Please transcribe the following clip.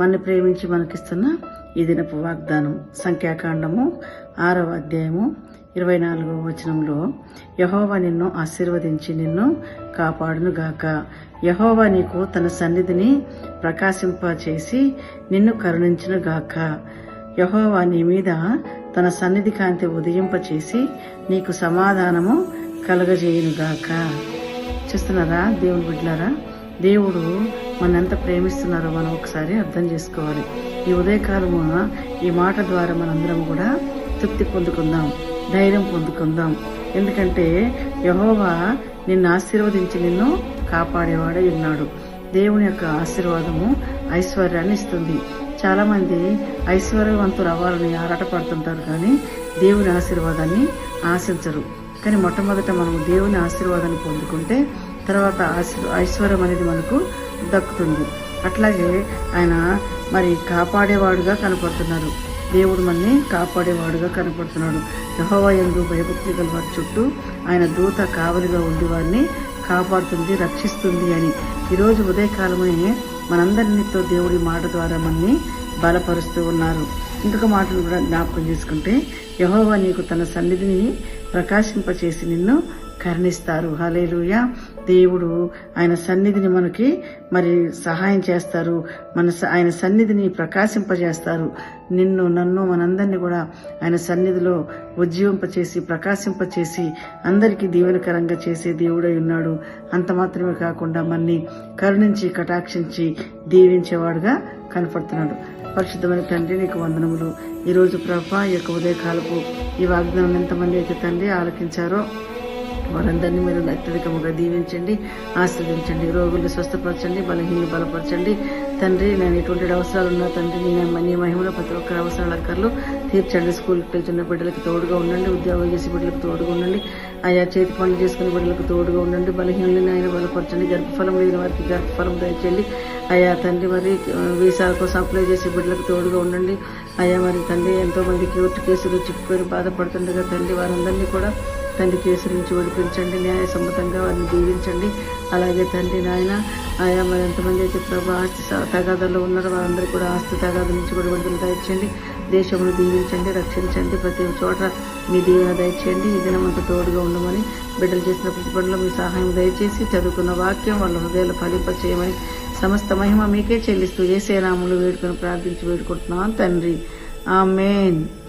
మన ప్రేమించి మనకిస్తున్న ఈ దినపు వాగ్దానం సంఖ్యాకాండము ఆరవ అధ్యాయము ఇరవై నాలుగవ వచనంలో యహోవా నిన్ను ఆశీర్వదించి నిన్ను కాపాడునుగాక. యహోవా నీకు తన సన్నిధిని ప్రకాశింపచేసి నిన్ను కరుణించునుగాక. యహోవా నీ మీద తన సన్నిధి కాంతి ఉదయింపచేసి నీకు సమాధానము కలగజేయునుగాక. చూస్తున్నారా దేవుని బిడ్డలారా దేవుడు ఎంత ప్రేమిస్తున్నారో మనం ఒకసారి అర్థం చేసుకోవాలి. ఈ ఉదయకాలము ఈ మాట ద్వారా మనందరం కూడా తృప్తి పొందుకుందాం ధైర్యం పొందుకుందాం. ఎందుకంటే యహోవా నిన్ను ఆశీర్వదించి నిన్ను కాపాడేవాడే ఉన్నాడు. దేవుని యొక్క ఆశీర్వాదము ఐశ్వర్యాన్ని ఇస్తుంది. చాలామంది ఐశ్వర్యవంతులు అవ్వాలని ఆరాటపడుతుంటారు కానీ దేవుని ఆశీర్వాదాన్ని ఆశించరు. కానీ మొట్టమొదట మనము దేవుని ఆశీర్వాదాన్ని పొందుకుంటే తర్వాత ఐశ్వర్యం అనేది మనకు దక్కుతుంది. అట్లాగే ఆయన మరి కాపాడేవాడుగా కనపడుతున్నారు. దేవుడు మనని కాపాడేవాడుగా కనపడుతున్నాడు. యహోవయందు భయభక్తి గల వారి చుట్టూ ఆయన దూత కావలిగా ఉండి వారిని కాపాడుతుంది రక్షిస్తుంది అని. ఈరోజు ఉదయకాలమే మనందరితో దేవుడి మాట ద్వారా మనని బలపరుస్తూ ఉన్నారు. ఇంకొక మాటను కూడా జ్ఞాపకం చేసుకుంటే యహోవా నీకు తన సన్నిధిని ప్రకాశింపచేసి నిన్ను కరుణిస్తారు. హలేలుయ దేవుడు ఆయన సన్నిధిని మనకి మరి సహాయం చేస్తారు. మన స- ఆయన సన్నిధిని ప్రకాశింపజేస్తారు. నిన్ను నన్ను మనందరినీ కూడా ఆయన సన్నిధిలో ఉజ్జీవింపచేసి ప్రకాశింపచేసి అందరికీ దీవెనకరంగా చేసే దేవుడై ఉన్నాడు. అంత మాత్రమే కాకుండా మనని కరుణించి కటాక్షించి దీవించేవాడుగా కనపడుతున్నాడు. పరిశుద్ధమైన తండ్రి నీకు వందనములు. ఈరోజు ప్రభా యొక్క ఉదయకాలపు ఈ వాగ్దానం ఎంతమంది అయితే తండ్రి ఆలకించారో వారందరినీ మీరు అత్యధికముగా దీవించండి ఆస్వాదించండి రోగులు స్వస్థపరచండి బలహీనలు బలపరచండి. తండ్రి నేను ఎటువంటి అవసరాలు ఉన్నా తండ్రి నేను నీ మహిమలో ప్రతి ఒక్కరి అవసరాల అక్కర్లు తీర్చండి. స్కూల్కి వెళ్తున్న బిడ్డలకు తోడుగా ఉండండి ఉద్యోగం చేసే బిడ్డలకు తోడుగా ఉండండి. ఆయా చేతి పనులు చేసుకునే బిడ్డలకు తోడుగా ఉండండి. బలహీనలను ఆయన బలపరచండి. గర్భఫలం లేని వారికి గర్భఫలం దయచేయండి. అయ్యా తండ్రి మరి వీసా వీసాల కోసం అప్లై చేసే బిడ్డలకు తోడుగా ఉండండి. అయ్యా మరి తండ్రి ఎంతోమంది క్యూర్ట్ కోర్టు కేసులు చిక్కుకొని బాధపడుతుండగా తండ్రి వారందరినీ కూడా తండ్రి కేసు నుంచి విడిపించండి న్యాయసమ్మతంగా వారిని దీవించండి. అలాగే తండ్రి నాయన ఆయా మరి ఎంతమంది అయితే ప్రభు ఆస్తి స- తగాదాల్లో ఉన్నారో వారందరూ కూడా ఆస్తి తగాద నుంచి కూడా విడుదల దయచేయండి. దేశమును దీవించండి రక్షించండి ప్రతి చోట మీ దీవెన దయచేయండి. ఈ దినమంతా తోడుగా ఉండమని బిడ్డలు చేసిన ప్రతి పనిలో మీ సహాయం దయచేసి చదువుకున్న వాక్యం వాళ్ళ హృదయాలు ఫలింప చేయమని సమస్త మహిమ మీకే చెల్లిస్తూ ఏసే రాములు వేడుకొని ప్రార్థించి వేడుకుంటున్నాను తండ్రి. ఆమెన్.